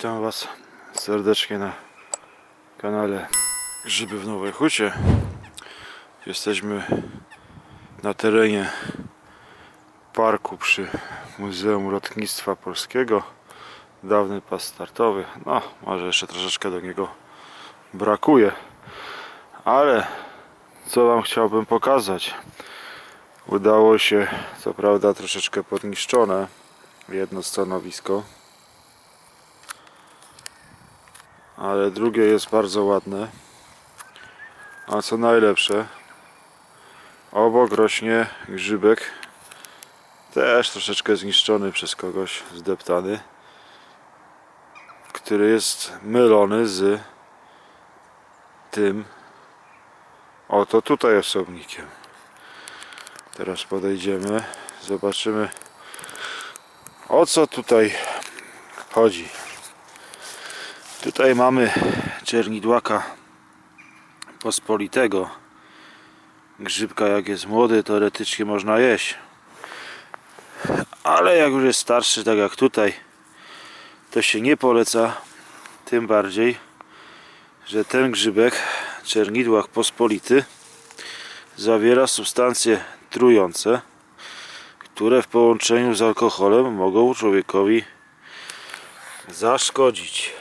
Witam Was serdecznie na kanale Grzyby w Nowej Hucie. Jesteśmy na terenie parku przy Muzeum Lotnictwa Polskiego. Dawny pas startowy. No, może jeszcze troszeczkę do niego brakuje. Ale co Wam chciałbym pokazać? Udało się, co prawda troszeczkę podniszczone, jedno stanowisko. Ale drugie jest bardzo ładne. A co najlepsze, obok rośnie grzybek, też troszeczkę zniszczony przez kogoś, zdeptany, który jest mylony z tym oto tutaj osobnikiem. Teraz podejdziemy, zobaczymy o co tutaj chodzi. Tutaj mamy czernidłaka pospolitego. Grzybka jak jest młody, teoretycznie można jeść. Ale jak już jest starszy, tak jak tutaj, to się nie poleca. Tym bardziej, że ten grzybek, czernidłak pospolity, zawiera substancje trujące, które w połączeniu z alkoholem mogą człowiekowi zaszkodzić.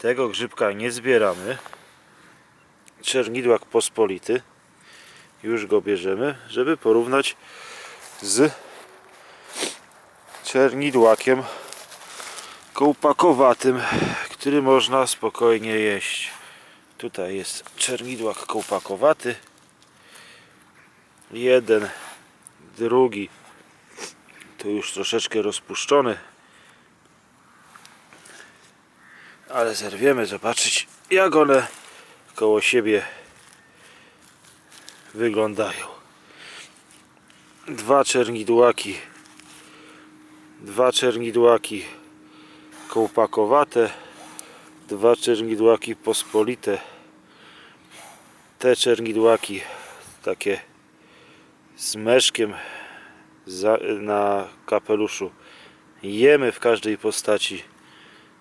Tego grzybka nie zbieramy. Czernidłak pospolity. Już go bierzemy, żeby porównać z czernidłakiem kołpakowatym, który można spokojnie jeść. Tutaj jest czernidłak kołpakowaty. Jeden, drugi. Tu już troszeczkę rozpuszczony. Ale zerwiemy zobaczyć jak one koło siebie wyglądają. Dwa czernidłaki dwa czernidłaki kołpakowate dwa czernidłaki pospolite. Te czernidłaki takie z meszkiem na kapeluszu. Jemy w każdej postaci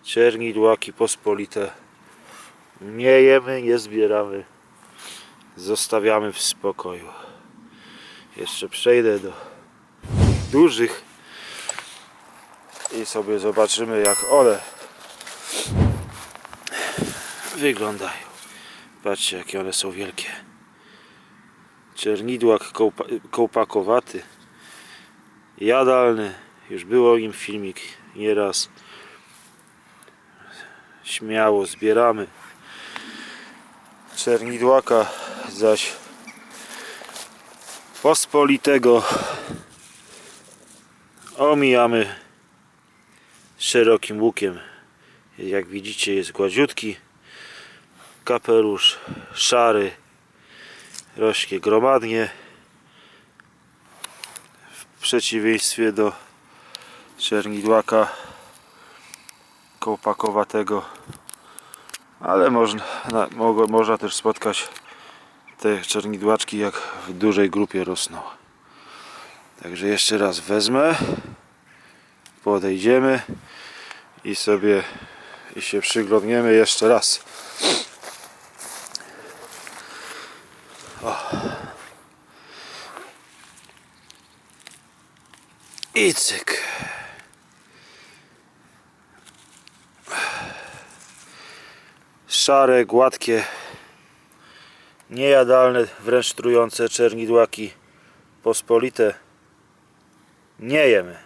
czernidłaki pospolite. Nie jemy, nie zbieramy. Zostawiamy w spokoju. Jeszcze przejdę do dużych i sobie zobaczymy jak one wyglądają. Patrzcie jakie one są wielkie. Czernidłak kołpa kołpakowaty jadalny. Już było im filmik nieraz śmiało zbieramy. Czernidłaka zaś pospolitego omijamy szerokim łukiem. Jak widzicie jest gładziutki kapelusz szary rośnie gromadnie. W przeciwieństwie do czernidłaka kołpakowatego ale można, można też spotkać te czernidłaczki jak w dużej grupie rosną. Także jeszcze raz wezmę podejdziemy i sobie i się przyglądniemy jeszcze raz. O. i cyk szare, gładkie, niejadalne, wręcz trujące czernidłaki pospolite nie jemy.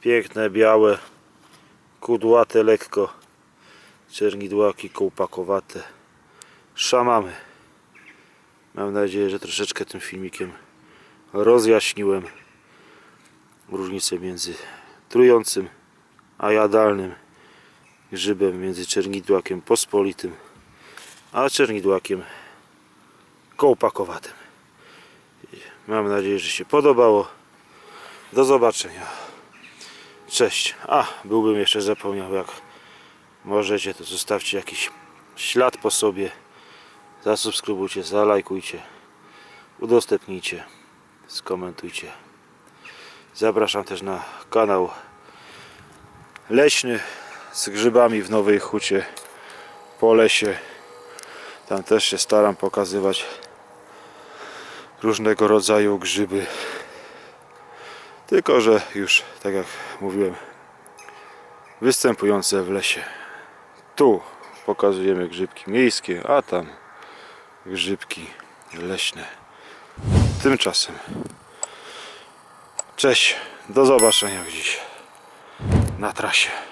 Piękne, białe, kudłate lekko czernidłaki kołpakowate szamamy. Mam nadzieję, że troszeczkę tym filmikiem rozjaśniłem różnicę między trującym a jadalnym grzybem między czernidłakiem pospolitym a czernidłakiem kołpakowatym. Mam nadzieję, że się podobało. Do zobaczenia. Cześć. A, byłbym jeszcze zapomniał, jak możecie, to zostawcie jakiś ślad po sobie. Zasubskrybujcie, zalajkujcie, udostępnijcie, skomentujcie. Zapraszam też na kanał leśny z grzybami w Nowej Hucie po lesie. Tam też się staram pokazywać różnego rodzaju grzyby. Tylko, że już, tak jak mówiłem, występujące w lesie. Tu pokazujemy grzybki miejskie, a tam grzybki leśne. Tymczasem. Cześć, do zobaczenia dziś na trasie.